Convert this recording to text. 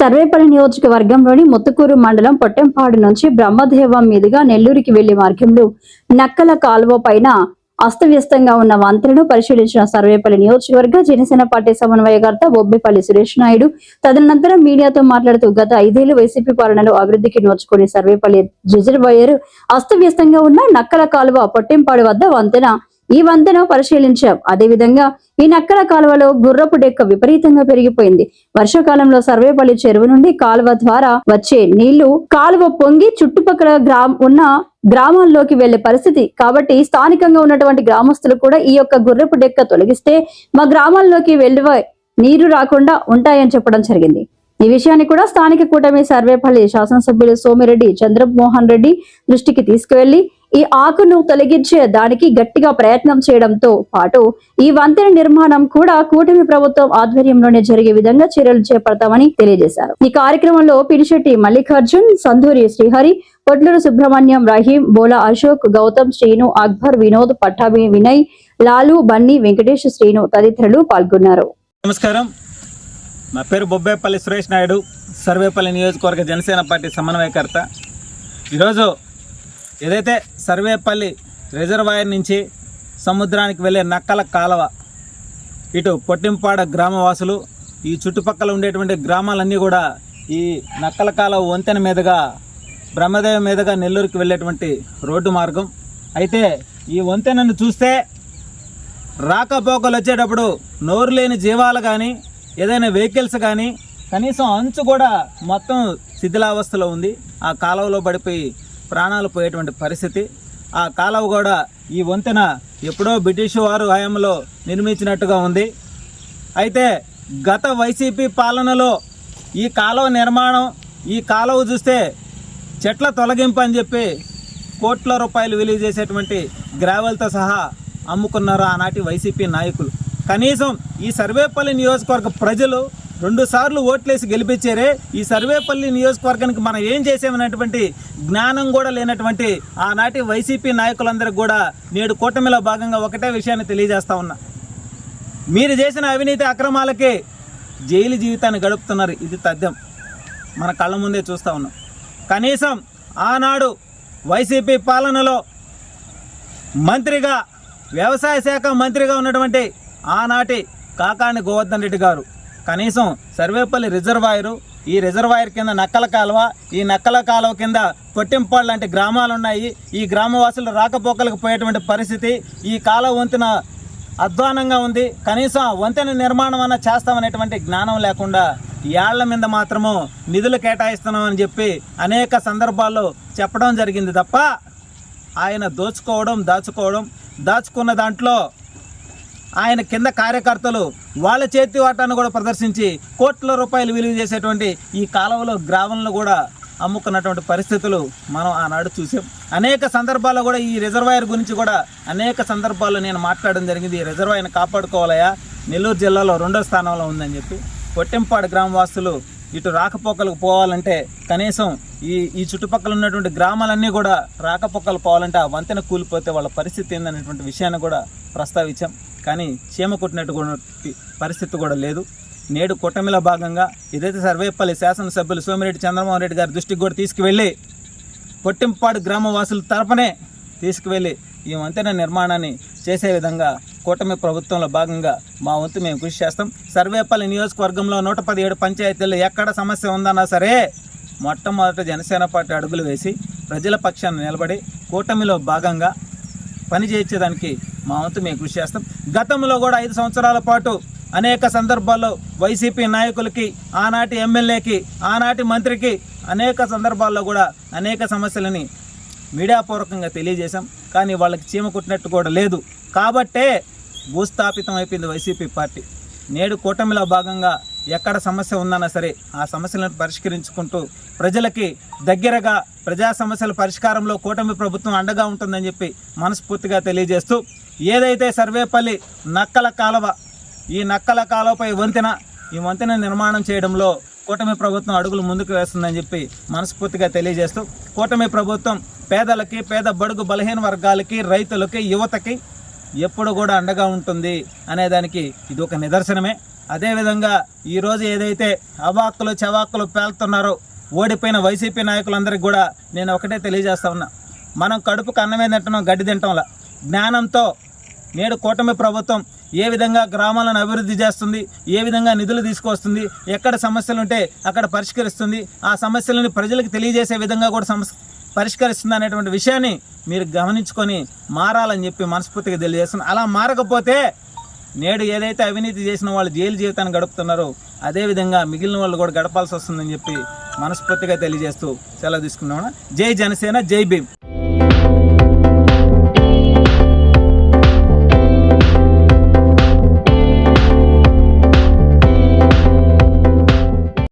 సర్వేపల్లి నియోజకవర్గంలోని ముత్తుకూరు మండలం పొట్టెంపాడు నుంచి బ్రహ్మదేవం మీదుగా నెల్లూరుకి వెళ్ళే మార్గంలో నక్కల కాలువ పైన అస్తవ్యస్తంగా ఉన్న వంతెనను పరిశీలించిన సర్వేపల్లి నియోజకవర్గ జనసేన పార్టీ సమన్వయకర్త బొబ్బిపల్లి సురేష్ నాయుడు తదనంతరం మీడియాతో మాట్లాడుతూ గత ఐదేళ్ళు వైసీపీ పాలనలో అభివృద్ధికి నోచుకునే సర్వేపల్లి రిజర్వాయర్ అస్తవ్యస్తంగా ఉన్న నక్కల కాలువ పొట్టెంపాడు వద్ద వంతెన ఈ వంతెన పరిశీలించాం. అదేవిధంగా ఈ నక్కల కాలువలో గుర్రపు డెక్క విపరీతంగా పెరిగిపోయింది. వర్షాకాలంలో సర్వేపల్లి చెరువు నుండి కాలువ ద్వారా వచ్చే నీళ్ళు కాలువ పొంగి చుట్టుపక్కల గ్రామ ఉన్న గ్రామాల్లోకి వెళ్ళే పరిస్థితి. కాబట్టి స్థానికంగా ఉన్నటువంటి గ్రామస్తులు కూడా ఈ యొక్క గుర్రపు డెక్క తొలగిస్తే మా గ్రామాల్లోకి వెళ్ళి నీరు రాకుండా ఉంటాయని చెప్పడం జరిగింది. ఈ విషయాన్ని కూడా స్థానిక కూటమి సర్వేపల్లి శాసనసభ్యులు సోమిరెడ్డి చంద్రమోహన్ రెడ్డి దృష్టికి తీసుకువెళ్ళి ఈ ఆకును తొలగించే దానికి గట్టిగా ప్రయత్నం చేయడంతో పాటు ఈ వంతెన నిర్మాణం కూడా కూటమి ప్రభుత్వం ఆధ్వర్యంలోనే జరిగే విధంగా చర్యలు చేపడతామని తెలియజేశారు. ఈ కార్యక్రమంలో పినిశెట్టి మల్లికార్జున్ సంధూరి శ్రీహరి పొట్లూరు సుబ్రహ్మణ్యం రహీం బోలా అశోక్ గౌతమ్ శ్రీను అక్బర్ వినోద్ పట్టాభి వినయ్ లాలు బన్నీ వెంకటేష్ శ్రీను తదితరులు పాల్గొన్నారు. నమస్కారం. నా పేరు బొబ్బేపల్లి సురేష్ నాయుడు సర్వేపల్లి నియోజకవర్గ జనసేన పార్టీ సమన్వయకర్త. ఈరోజు ఏదైతే సర్వేపల్లి రిజర్వాయర్ నుంచి సముద్రానికి వెళ్ళే నక్కల కాలవ ఇటు పొట్టింపాడ గ్రామవాసులు ఈ చుట్టుపక్కల ఉండేటువంటి గ్రామాలన్నీ కూడా ఈ నక్కల కాలువ వంతెన మీదుగా బ్రహ్మదేవ మీదుగా నెల్లూరుకి వెళ్ళేటువంటి రోడ్డు మార్గం. అయితే ఈ వంతెనను చూస్తే రాకపోకలు వచ్చేటప్పుడు నోరు లేని జీవాలు కానీ ఏదైనా వెహికల్స్ కానీ కనీసం అంచు కూడా మొత్తం శిథిలావస్థలో ఉంది. ఆ కాలువలో పడిపోయి ప్రాణాలు పోయేటువంటి పరిస్థితి. ఆ కాలువ కూడా ఈ వంతెన ఎప్పుడో బ్రిటిష్ వారు హయాంలో నిర్మించినట్టుగా ఉంది. అయితే గత వైసీపీ పాలనలో ఈ కాలువ నిర్మాణం ఈ కాలువ చూస్తే చెట్ల తొలగింపు అని చెప్పి కోట్ల రూపాయలు విలువ చేసేటువంటి గ్రావెల్తో సహా అమ్ముకున్నారు ఆనాటి వైసీపీ నాయకులు. కనీసం ఈ సర్వేపల్లి నియోజకవర్గ ప్రజలు రెండు సార్లు ఓట్లేసి గెలిపించారే ఈ సర్వేపల్లి నియోజకవర్గానికి మనం ఏం చేసామనేటువంటి జ్ఞానం కూడా లేనటువంటి ఆనాటి వైసీపీ నాయకులందరికీ కూడా నేడు కూటమిలో భాగంగా ఒకటే విషయాన్ని తెలియజేస్తా ఉన్నా. మీరు చేసిన అవినీతి అక్రమాలకే జైలు జీవితాన్ని గడుపుతున్నారు. ఇది తథ్యం. మన కళ్ళ ముందే చూస్తూ ఉన్నాం. కనీసం ఆనాడు వైసీపీ పాలనలో మంత్రిగా వ్యవసాయ శాఖ మంత్రిగా ఉన్నటువంటి ఆనాటి కాకాని గోవర్ధన్ రెడ్డి గారు కనీసం సర్వేపల్లి రిజర్వాయరు ఈ రిజర్వాయర్ కింద నక్కల కాలువ ఈ నక్కల కాలువ కింద పొట్టింపాడు లాంటి గ్రామాలు ఉన్నాయి ఈ గ్రామవాసులు రాకపోకలకు పోయేటువంటి పరిస్థితి ఈ కాలువ వంతెన అధ్వానంగా ఉంది. కనీసం వంతెన నిర్మాణం అన్న చేస్తామనేటువంటి జ్ఞానం లేకుండా ఏళ్ళ మీద మాత్రము నిధులు కేటాయిస్తున్నామని చెప్పి అనేక సందర్భాల్లో చెప్పడం జరిగింది తప్ప ఆయన దోచుకోవడం దాచుకోవడం దాచుకున్న దాంట్లో ఆయన కింద కార్యకర్తలు వాళ్ళ చేతి వాటాను కూడా ప్రదర్శించి కోట్ల రూపాయలు విలువ చేసేటువంటి ఈ కాలువలో గ్రామంలో కూడా అమ్ముకున్నటువంటి పరిస్థితులు మనం ఆనాడు చూసాం. అనేక సందర్భాల్లో కూడా ఈ రిజర్వాయర్ గురించి కూడా అనేక సందర్భాల్లో నేను మాట్లాడడం జరిగింది. ఈ రిజర్వాయర్ని కాపాడుకోవాలయా నెల్లూరు జిల్లాలో రెండో స్థానంలో ఉందని చెప్పి పొట్టెంపాడు గ్రామవాసులు ఇటు రాకపోకలకు పోవాలంటే కనీసం ఈ ఈ చుట్టుపక్కల ఉన్నటువంటి గ్రామాలన్నీ కూడా రాకపోకలు పోవాలంటే ఆ వంతెన కూలిపోతే వాళ్ళ పరిస్థితి ఏందనేటువంటి విషయాన్ని కూడా ప్రస్తావించాం. కానీ చీమ కొట్టినట్టు పరిస్థితి కూడా లేదు. నేడు కూటమిలో భాగంగా ఇదైతే సర్వేపల్లి శాసనసభ్యులు సోమిరెడ్డి చంద్రమోహన్ రెడ్డి గారి దృష్టికి కూడా తీసుకువెళ్ళి పొట్టింపాడు గ్రామవాసుల తరపునే తీసుకువెళ్ళి ఈ వంతెన నిర్మాణాన్ని చేసే విధంగా కూటమి ప్రభుత్వంలో భాగంగా మా వంతు మేము కృషి చేస్తాం. సర్వేపల్లి నియోజకవర్గంలో నూట పదిహేడు పంచాయతీల్లో ఎక్కడ సమస్య ఉందన్నా సరే మొట్టమొదట జనసేన పార్టీ అడుగులు వేసి ప్రజల పక్షాన్ని నిలబడి కూటమిలో భాగంగా పని చేయించేదానికి మా వంతు మేము కృషి చేస్తాం. గతంలో కూడా ఐదు సంవత్సరాల పాటు అనేక సందర్భాల్లో వైసీపీ నాయకులకి ఆనాటి ఎమ్మెల్యేకి ఆనాటి మంత్రికి అనేక సందర్భాల్లో కూడా అనేక సమస్యలని మీడియాపూర్వకంగా తెలియజేశాం. కానీ వాళ్ళకి చీమ కుట్టినట్టు కూడా లేదు. కాబట్టే భూస్థాపితం అయిపోయింది వైసీపీ పార్టీ. నేడు కూటమిలో భాగంగా ఎక్కడ సమస్య ఉందన్నా సరే ఆ సమస్యలను పరిష్కరించుకుంటూ ప్రజలకి దగ్గరగా ప్రజా సమస్యల పరిష్కారంలో కూటమి ప్రభుత్వం అండగా ఉంటుందని చెప్పి మనస్ఫూర్తిగా తెలియజేస్తూ ఏదైతే సర్వేపల్లి నక్కల కాలువ ఈ నక్కల కాలువపై వంతెన ఈ వంతెన నిర్మాణం చేయడంలో కూటమి ప్రభుత్వం అడుగులు ముందుకు వేస్తుందని చెప్పి మనస్ఫూర్తిగా తెలియజేస్తూ కూటమి ప్రభుత్వం పేదలకి పేద బడుగు బలహీన వర్గాలకి రైతులకి యువతకి ఎప్పుడు కూడా అండగా ఉంటుంది అనేదానికి ఇది ఒక నిదర్శనమే. అదేవిధంగా ఈరోజు ఏదైతే అవాక్కులు చవాక్కులు పేలుతున్నారో ఓడిపోయిన వైసీపీ నాయకులందరికీ కూడా నేను ఒకటే తెలియజేస్తా ఉన్నా. మనం కడుపుకు అన్నమే తింటున్నాం గడ్డి తింటంలా. జ్ఞానంతో నేడు కూటమి ప్రభుత్వం ఏ విధంగా గ్రామాలను అభివృద్ధి చేస్తుంది ఏ విధంగా నిధులు తీసుకొస్తుంది ఎక్కడ సమస్యలు ఉంటే అక్కడ పరిష్కరిస్తుంది ఆ సమస్యలను ప్రజలకు తెలియజేసే విధంగా కూడా సమస్య పరిష్కరిస్తుంది అనేటువంటి విషయాన్ని మీరు గమనించుకొని మారాలని చెప్పి మనస్ఫూర్తిగా తెలియజేస్తున్నాను అలా మారకపోతే నేడు ఏదైతే అవినీతి చేసిన వాళ్ళు జైలు జీవితాన్ని గడుపుతున్నారో అదేవిధంగా మిగిలిన వాళ్ళు కూడా గడపాల్సి వస్తుందని చెప్పి మనస్ఫూర్తిగా తెలియజేస్తూ సెలవు తీసుకున్నాము జై జనసేన జై భీమ్.